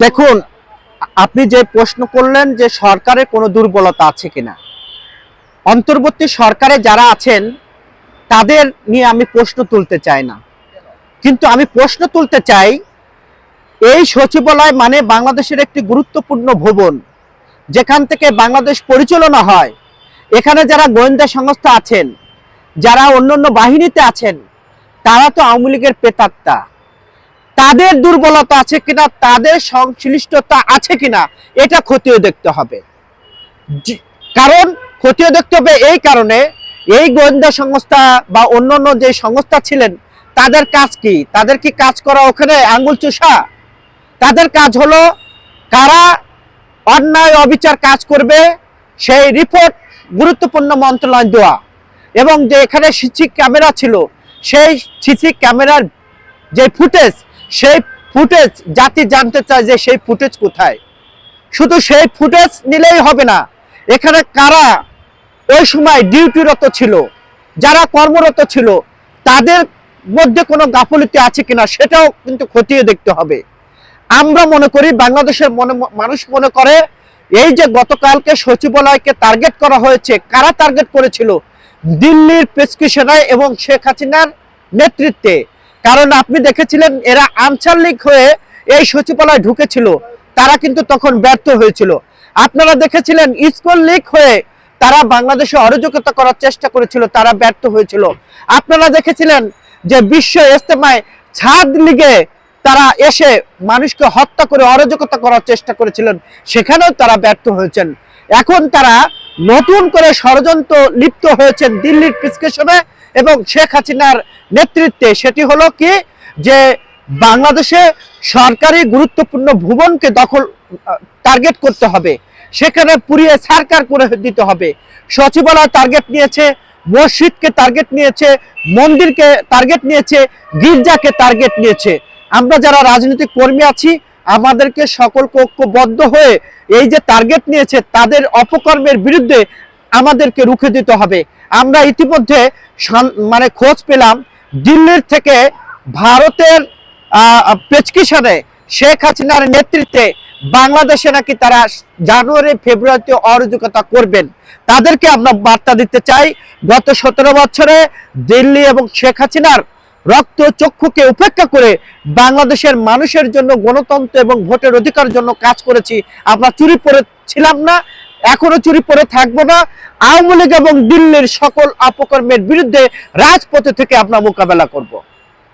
দেখুন, আপনি যে প্রশ্ন করলেন যে সরকারের কোনো দুর্বলতা আছে কিনা, অন্তর্বর্তী সরকারে যারা আছেন, তাদের নিয়ে আমি প্রশ্ন তুলতে চাই না। কিন্তু আমি প্রশ্ন তুলতে চাই, এই সচিবালয় মানে বাংলাদেশের একটি গুরুত্বপূর্ণ ভবন, যেখান থেকে বাংলাদেশ পরিচালনা হয়। এখানে যারা গোয়েন্দা সংস্থা আছেন, যারা অন্যান্য বাহিনীতে আছেন, তারা তো আওয়ামী লীগের পেতাত্তা তাদের দুর্বলতা আছে কিনা, তাদের সংশ্লিষ্টতা আছে কিনা, এটা খতিয়ে দেখতে হবে। কারণ খতিয়ে দেখতে হবে এই কারণে এই গোয়েন্দা সংস্থা বা অন্যান্য যে সংস্থা ছিলেন, তাদের কাজ কি? তাদের কি কাজ করা ওখানে আঙ্গুল চুষা? তাদের কাজ হলো কারা অন্যায় অবিচার কাজ করবে, সেই রিপোর্ট গুরুত্বপূর্ণ মন্ত্রণালয় দেওয়া। এবং যে এখানে সিসি ক্যামেরা ছিল, সেই সিসি ক্যামেরার যে ফুটেজ সেই ফুটেজ জাতি জানতে চায় যে সেই ফুটেজ কোথায়। শুধু সেই ফুটেজ নিলেই হবে না, এখানে কারা ওই সময় ডিউটিরত ছিল, যারা কর্মরত ছিল, তাদের মধ্যে কোনো গাফলতি আছে কিনা সেটাও কিন্তু খতিয়ে দেখতে হবে। আমরা মনে করি, বাংলাদেশের মনে, মানুষ মনে করে, এই যে গতকালকে সচিবালয়কে টার্গেট করা হয়েছে, কারা টার্গেট করেছিল, দিল্লির প্রেসক্রিপশনায় এবং শেখ হাসিনার নেতৃত্বে কারণ আপনি দেখেছিলেন এরা আঞ্চলিক হয়ে এই সচিবালয় ঢুকেছিল। তারা কিন্তু তখন ব্যর্থ হয়েছিল। আপনারা দেখেছিলেন স্কুল লিগ হয়ে তারা বাংলাদেশে অরাজকতা করার চেষ্টা করেছিল, তারা ব্যর্থ হয়েছিল। আপনারা দেখেছিলেন যে বিশ্ব ইস্তেমায় ছাদ লিগে তারা এসে মানুষকে হত্যা করে অরাজকতা করার চেষ্টা করেছিলেন, সেখানেও তারা ব্যর্থ হয়েছেন। এখন তারা নতুন করে ষড়যন্ত্র লিপ্ত হয়েছেন দিল্লির প্রিসক্রিপশনে এবং শেখ হাসিনার নেতৃত্বে সেটি হলো কি? যে বাংলাদেশে সরকারি গুরুত্বপূর্ণ ভুবনকে দখল টার্গেট করতে হবে। সেখানে পুড়িয়ে সরকার করে দিতে হবে। সচিবালয় টার্গেট নিয়েছে, মসজিদকে টার্গেট নিয়েছে, মন্দিরকে টার্গেট নিয়েছে, গির্জাকে টার্গেট নিয়েছে। আমরা যারা রাজনৈতিক কর্মী আছি, আমাদেরকে সকলকে ঐক্যবদ্ধ হয়ে এই যে টার্গেট নিয়েছে, তাদের অপকর্মের বিরুদ্ধে আমাদেরকে রুখে দিতে হবে। আমরা ইতিমধ্যে মানে খোঁজ পেলাম দিল্লির থেকে ভারতের প্রেসক্রিপশনে শেখ হাসিনার নেতৃত্বে বাংলাদেশে নাকি তারা জানুয়ারি, ফেব্রুয়ারিতে অরাজকতা করবেন। তাদেরকে আমরা বার্তা দিতে চাই, গত সতেরো বছরে দিল্লি এবং শেখ হাসিনার রক্ত চক্ষুকে উপেক্ষা করে বাংলাদেশের মানুষের জন্য গণতন্ত্র এবং ভোটের অধিকার জন্য কাজ করেছি। আমরা চুরি পরে ছিলাম না এখনও চুরি পরে থাকব না। আওয়ামী লীগ এবং দিল্লির সকল অপকর্মের বিরুদ্ধে রাজপথে থেকে আমরা মোকাবেলা করব।